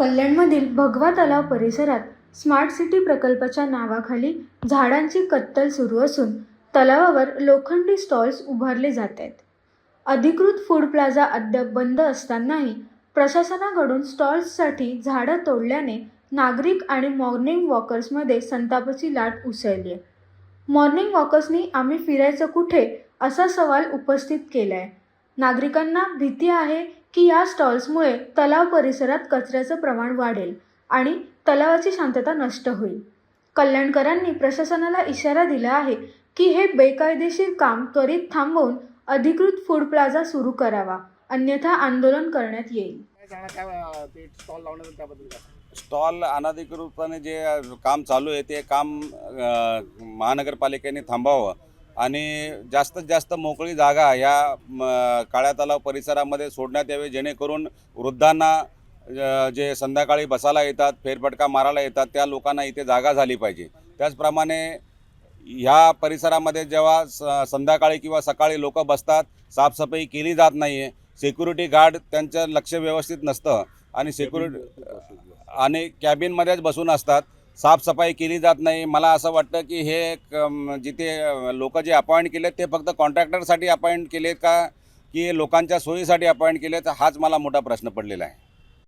कल्याणमधील भगवा तलाव परिसरात स्मार्ट सिटी प्रकल्पाच्या नावाखाली झाडांची कत्तल सुरू असून तलावावर लोखंडी स्टॉल्स उभारले जात आहेत. अधिकृत फूड प्लाझा अद्याप बंद असतानाही प्रशासनाकडून स्टॉल्ससाठी झाडं तोडल्याने नागरिक आणि मॉर्निंग वॉकर्समध्ये संतापाची लाट उसळली आहे मॉर्निंग वॉकर्सनी आम्ही फिरायचं कुठे असा सवाल उपस्थित केला आहे नागरिकांना भीती आहे की या स्टॉल्समुळे तलाव परिसरात कचऱ्याचं प्रमाण वाढेल आणि तलावाची शांतता नष्ट होईल. कल्याणकरांनी प्रशासनाला इशारा दिला आहे की हे बेकायदेशीर काम त्वरित थांबवून अधिकृत फूड प्लाझा सुरू करावा अन्यथा आंदोलन करण्यात येईल. स्टॉल अनधिकृतपणे जे काम चालू आहे ते काम महानगरपालिकेने थांबावं. आणि जास्तीत जास्त मोकळी जागा या म, काळ्या तलाव परिसरामध्ये सोडण्यात यावी जेणेकरून वृद्धांना जे संध्याकाळी बसायला येतात फेरफटका मारायला येतात त्या लोकांना इथे जागा झाली पाहिजे. त्याचप्रमाणे ह्या परिसरामध्ये जेव्हा स संध्याकाळी किंवा सकाळी लोक बसतात साफसफाई केली जात नाही आहे सिक्युरिटी गार्ड त्यांचं लक्ष व्यवस्थित नसतं आणि सिक्युरिटी आणि कॅबिनमध्येच बसून असतात साफसफाई केली जात नाही. मला असं वाटतं की हे एक, जिथे लोक जे अपॉइंट केलेत ते फक्त कॉन्ट्रॅक्टरसाठी अपॉइंट केलेत का? की लोकांच्या सोयीसाठी अपॉइंट केलेत? हाच मला मोठा प्रश्न पडलेला आहे.